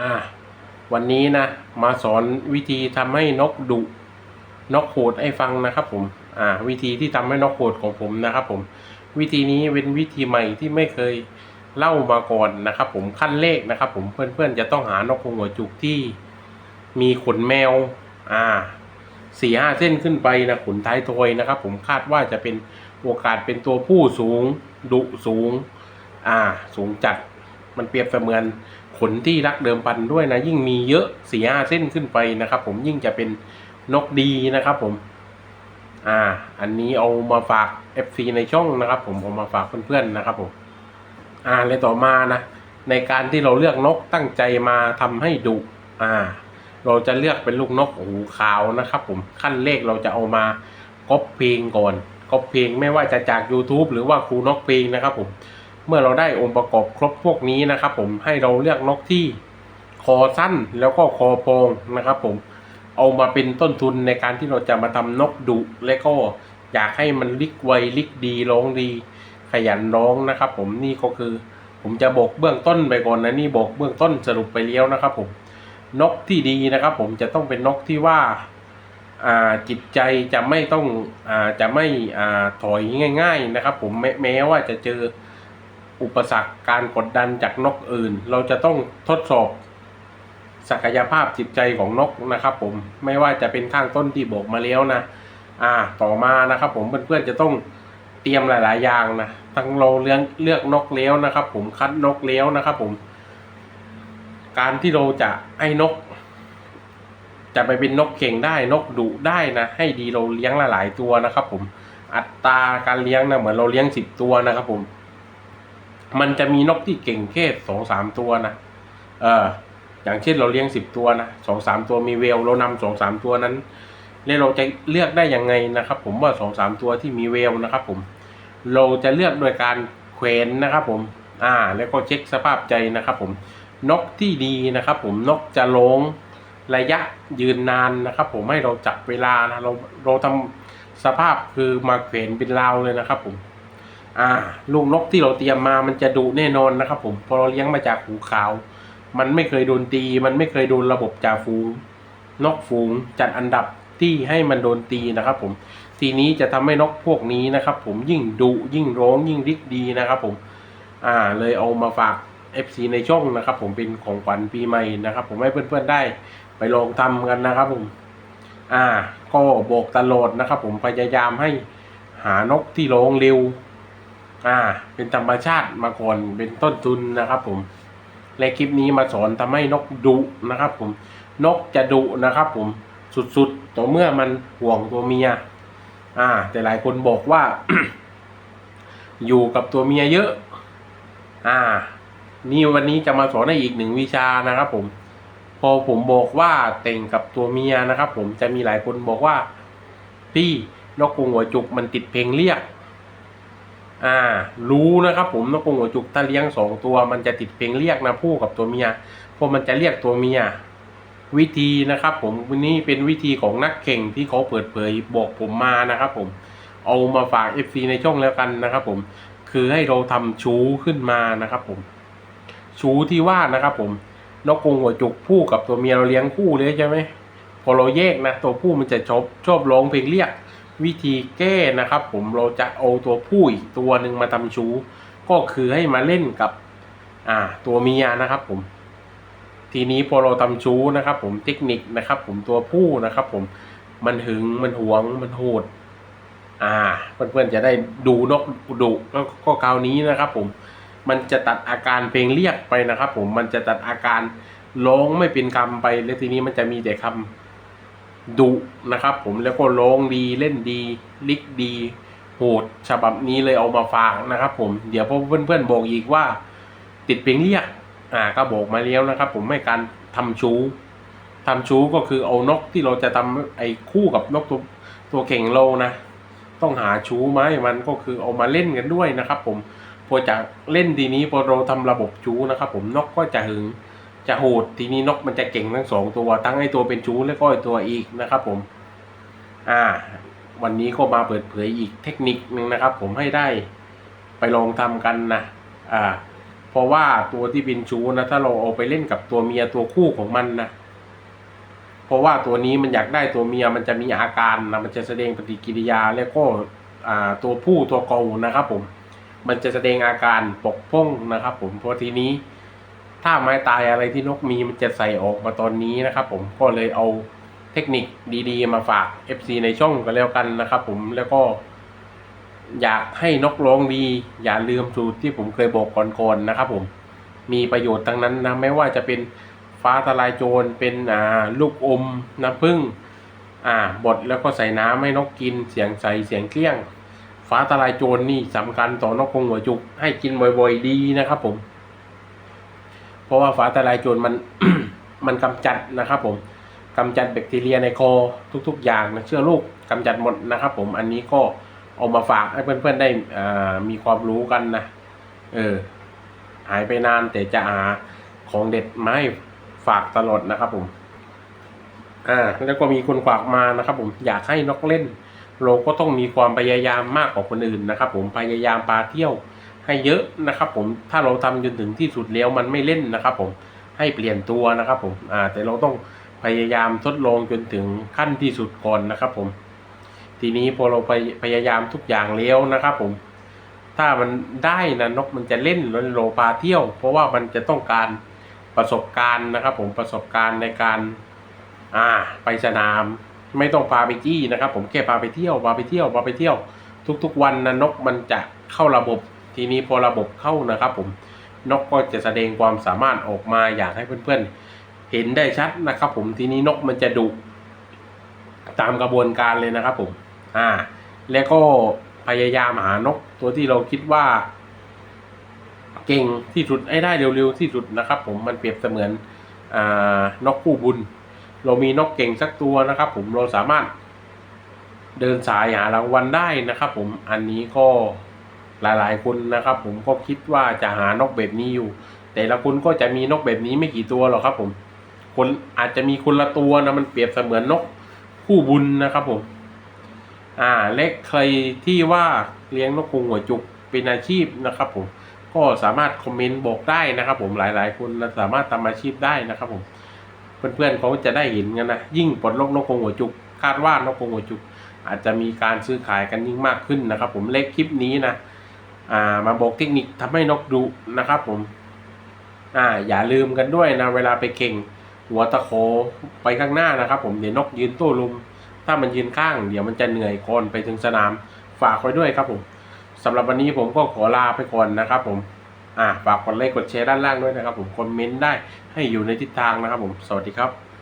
อ่าวันนี้นะ มาสอนวิธีทำให้นกดุนกโหดให้ฟังนะครับผมอ่าวิธีที่ทำให้นกโหดของผมนะครับผม วิธีนี้เป็นวิธีใหม่ที่ไม่เคยเล่ามาก่อนนะครับ ผมขั้นเลขนะครับ ผมเพื่อนๆจะต้องหานกหัวจุกที่มีขนแมว อ่าสี่ห้าเส้นขึ้นไปนะขนท้ายทอยนะครับ ผมคาดว่าจะเป็นโอกาสเป็นตัวผู้สูงดุสูง อ่า สูงจัดมันเปรียบเสมือน ขนที่รักเดิมพันด้วยนะ ยิ่งมีเยอะสี่ห้าเส้นขึ้นไปนะครับ ผมยิ่งจะเป็นนกดีนะครับผม อ่า อันนี้เอามาฝาก FC ในช่องนะครับ ผมเอามาฝากเพื่อนๆนะครับผมอ่าเลยต่อมานะ ในการที่เราเลือกนกตั้งใจมาทำให้ดุอ่า เราจะเลือกเป็นลูกนกหูขาวนะครับ ผมขั้นเลขเราจะเอามาก๊อปเพลงก่อนก๊อปเพลงไม่ว่าจะจาก YouTube หรือว่าครูนกเพลงนะครับ ผม เมื่อเราได้องค์ประกอบครบพวกนี้นะครับ ผมให้เราเลือกนกที่คอสั้นแล้วก็คอโพงนะครับ ผมเอามาเป็นต้นทุนในการที่เราจะมาทำนกดุและก็อยากให้มันลิกไวลิกดีร้องดีขยันร้องนะครับ ผมนี่ก็คือ ผมจะบอกเบื้องต้นไปก่อนนะนี่บอกเบื้องต้นสรุปไปแล้วนะครับ ผมนกที่ดีนะครับ ผมจะต้องเป็นนกที่ว่าจิตใจจะไม่ต้องอจะไม่อถอยง่าย ๆนะครับ ผมแมแม้ว่าจะเจอ อุปสรรคการกดดันจากนกอื่น เราจะต้องทดสอบ ศักยภาพจิตใจของนกนะครับผมไม่ว่าจะเป็นข้างต้นที่บอกมาแล้วนะ อ่าต่อมานะครับ ผมเพื่อนๆจะต้องเตรียมหลาย ๆ อย่างนะทั้งเราเลือกเลือกนกแล้วนะครับ ผมคัดนกแล้วนะครับผม การที่เราจะให้นก จะไปเป็นนกเข่งได้นกดุได้นะให้ดีเราเลี้ยงหลาย ๆ ตัวนะครับ ผมอัตราการเลี้ยงนะเหมือนเราเลี้ยงสิบตัวนะครับ ผม มันจะมีนกที่เก่งแค่สองสามตัวนะเอออย่างเช่นเราเลี้ยงสิบตัวนะสองสามตัวมีเวลเรานำสองสามตัวนั้นแล้วเราจะเลือกได้ยังไงนะครับ ผมว่าสองสามตัวที่มีเวลนะครับ ผม เราจะเลือกโดยการแขวนนะครับ ผม อ่า แล้วก็เช็คสภาพใจนะครับ ผมนกที่ดีนะครับ ผมนกจะลงระยะยืนนานนะครับ ผมให้เราจับเวลานะเราเราทำสภาพคือมาแขวนเป็นราวเลยนะครับ ผม อ่าลูกนกที่เราเตรียมมามันจะดุแน่นอนนะครับ ผมพอเราเลี้ยงมาจากหูขาว มันไม่เคยโดนตี มันไม่เคยโดนระบบจ่าฝูง นกฝูงจัดอันดับที่ให้มันโดนตีนะครับ ผม ทีนี้จะทำให้นกพวกนี้นะครับ ผมยิ่งดุยิ่งร้องยิ่งริกดีนะครับ ผม อ่า เลยเอามาฝาก FC ในช่องนะครับ ผมเป็นของขวัญปีใหม่นะครับ ผมให้เพื่อนๆได้ไปลองทำกันนะครับ ผม อ่า ก็บอกตลอดนะครับ ผมพยายามให้หานกที่ร้องเร็ว อ่า เป็นธรรมชาติมาก่อนเป็นต้นทุนนะครับ ผมและคลิปนี้มาสอนทำให้นกดุนะครับ ผม นกจะดุนะครับ ผมสุดๆต่อเมื่อมันห่วงตัวเมีย อ่า แต่หลายคนบอกว่า อยู่กับตัวเมียเยอะ อ่า นี่วันนี้จะมาสอนให้อีกหนึ่งวิชานะครับ ผม พอผมบอกว่าแต่งกับตัวเมียนะครับ ผมจะมีหลายคนบอกว่า พี่นกกรงหัวจุกมันติดเพลงเรียก อ่า รู้นะครับผมนกกรงหัวจุกถ้าเลี้ยงสองตัวมันจะติดเพลงเรียกนะผู้กับตัวเมียเพราะมันจะเรียกตัวเมียวิธีนะครับผมวันนี้เป็นวิธีของนักแข่งที่เขาเปิดเผยบอกผมมานะครับผมเอามาฝาก FC ในช่องแล้วกันนะครับผมคือให้เราทำชูขึ้นมานะครับผมชูที่ว่านะครับผมนกกรงหัวจุกผู้กับตัวเมียเราเลี้ยงคู่เลยใช่ไหมพอเราแยกนะตัวผู้มันจะชอบชอบร้องเพลงเรียก วิธีแก้นะครับ ผมเราจะเอาตัวผู้อีกตัวหนึ่งมาทำชูก็คือให้มาเล่นกับ อ่า ตัวเมียนะครับ ผม ทีนี้พอเราทำชูนะครับ ผมเทคนิคนะครับ ผมตัวผู้นะครับ ผมมันหึงมันหวงมันโหด อ่า เพื่อนๆจะได้ดูนกดุก็ก็คราวนี้นะครับ ผมมันจะตัดอาการเพลงเรียกไปนะครับ ผมมันจะตัดอาการร้องไม่เป็นคำไป แล้วทีนี้มันจะมีแต่คำ ดุนะครับผมแล้วก็ร้องดีเล่นดีลิกดี โหดฉบับนี้เลยเอามาฝากนะครับผมเดี๋ยวพอเพื่อนๆบอกอีกว่า ติดเพลงเรียกอ่าก็บอกมาแล้วนะครับ ผมไม่การทำชู้ทำชู้ก็คือเอานกที่เราจะทำไอ้คู่กับนกตัวตัวเก่งเรานะ ต้องหาชู้ไหมมันก็คือเอามาเล่นกันด้วยนะครับ ผมพอจากเล่นทีนี้พอเราทำระบบชู้นะครับ ผมนกก็จะหึง จะโหดทีนี้นกมันจะเก่งทั้งสองตัวทั้งไอ้ตัวเป็นชู้และก็ไอ้ตัวอีกนะครับผม อ่า วันนี้ก็มาเปิดเผยอีกเทคนิคหนึ่งนะครับ ผมให้ได้ไปลองทำกันนะอ่า เพราะว่าตัวที่เป็นชูนะถ้าเราเอาไปเล่นกับตัวเมียตัวคู่ของมันนะเพราะว่าตัวนี้มันอยากได้ตัวเมียมันจะมีอาการนะมันจะแสดงปฏิกิริยาแล้วก็อ่าตัวผู้ตัวเกานะครับ ผม มันจะแสดงอาการปกป้องนะครับ ผมเพราะทีนี้ ถ้าไม้ตายอะไรที่นกมีมันจะใส่ออกมาตอนนี้นะครับผมก็เลยเอาเทคนิคดีๆ มาฝาก FC ในช่องกันแล้วกันนะครับผมแล้วก็ อยากให้นกร้องดี อย่าลืมสูตรที่ผมเคยบอกก่อนๆนะครับผมมีประโยชน์ทั้งนั้นนะไม่ว่าจะเป็นฟ้าทลายโจรเป็นอ่าลูกอมน้ำผึ้งอ่าบดแล้วก็ใส่น้ำให้นกกินเสียงใสเสียงเกลี้ยง ฟ้าทลายโจรนี่สำคัญต่อนกคงหัวจุกให้กินบ่อยๆดีนะครับผม เพราะว่าฟ้าทลายโจรมันมันกำจัดนะครับ ผมกำจัดแบคทีเรียในคอทุก ๆ อย่างนะเชื้อโรคกำจัดหมดนะครับ ผมอันนี้ก็เอามาฝากให้เพื่อนๆได้มีความรู้กันนะเออหายไปนานแต่จะหาของเด็ดมาให้ฝากตลอดนะครับ ผมอ่าแล้วก็มีคนฝากมานะครับ ผมอยากให้นกเล่น เราก็ต้องมีความพยายามมากกว่าคนอื่นนะครับ ผมพยายามปาเที่ยว ให้เยอะนะครับ ผมถ้าเราทำจนถึงที่สุดแล้วมันไม่เล่นนะครับ ผมให้เปลี่ยนตัวนะครับ ผมอ่าแต่เราต้องพยายามทดลองจนถึงขั้นที่สุดก่อนนะครับ ผม ทีนี้พอเราไปพยายามทุกอย่างแล้วนะครับ ผม ถ้ามันได้นะนกมันจะเล่นล้วโลพาเที่ยว เพราะว่ามันจะต้องการประสบการณ์นะครับ ผมประสบการณ์ในการอ่าไปสนามไม่ต้องพาไปจี้นะครับ ผมแค่พาไปเที่ยวพาไปเที่ยวพาไปเที่ยว ทุกๆวันนะนกมันจะเข้าระบบ ทีนี้พอระบบเข้านะครับผมนกก็จะแสดงความสามารถออกมาอยากให้เพื่อนๆ เห็นได้ชัดนะครับ ผมทีนี้นกมันจะดุตามกระบวนการเลยนะครับผมอ่า แล้วก็พยายามหานกตัวที่เราคิดว่า เก่งที่สุดให้ได้เร็วๆที่สุดนะครับ ผมมันเปรียบเสมือนอ่านกคู่บุญ เรามีนกเก่งสักตัวนะครับ ผมเราสามารถเดินสายหารางวัลได้นะครับ ผมอันนี้ก็ หลายๆ คนนะครับ ผมก็คิดว่าจะหานกแบบนี้อยู่ แต่ละคนก็จะมีนกแบบนี้ไม่กี่ตัวหรอกครับ ผมคนอาจจะมีคนละตัวนะมันเปรียบเสมือนนกคู่บุญนะครับผมอ่าและใครที่ว่าเลี้ยงนกกรงหัวจุกเป็นอาชีพนะครับ ผมก็สามารถคอมเมนต์บอกได้นะครับ ผมหลายๆ คนสามารถทำอาชีพได้นะครับ ผมเพื่อนๆเขาจะได้เห็นกันนะยิ่งปลดล็อกนกกรงหัวจุกคาดว่านกกรงหัวจุกอาจจะมีการซื้อขายกันยิ่งมากขึ้นนะครับ ผมเล็กคลิปนี้นะ อ่ามาบอกเทคนิคทำให้นกดุนะครับผมอ่าอย่าลืมกันด้วยนะเวลาไปเก่ง หัวตะโขไปข้างหน้านะครับ ผมเดี๋ยวนกยืนโต้ลุม ถ้ามันยืนข้าง เดี๋ยวมันจะเหนื่อยก่อนไปถึงสนามฝากไว้ด้วยครับผมสำหรับวันนี้ผมก็ขอลาไปก่อนนะครับ ผมอ่าฝากกดไลค์กดแชร์ด้านล่างด้วยนะครับ ผมคอมเมนต์ได้ให้อยู่ในทิศทางนะครับ ผมสวัสดีครับ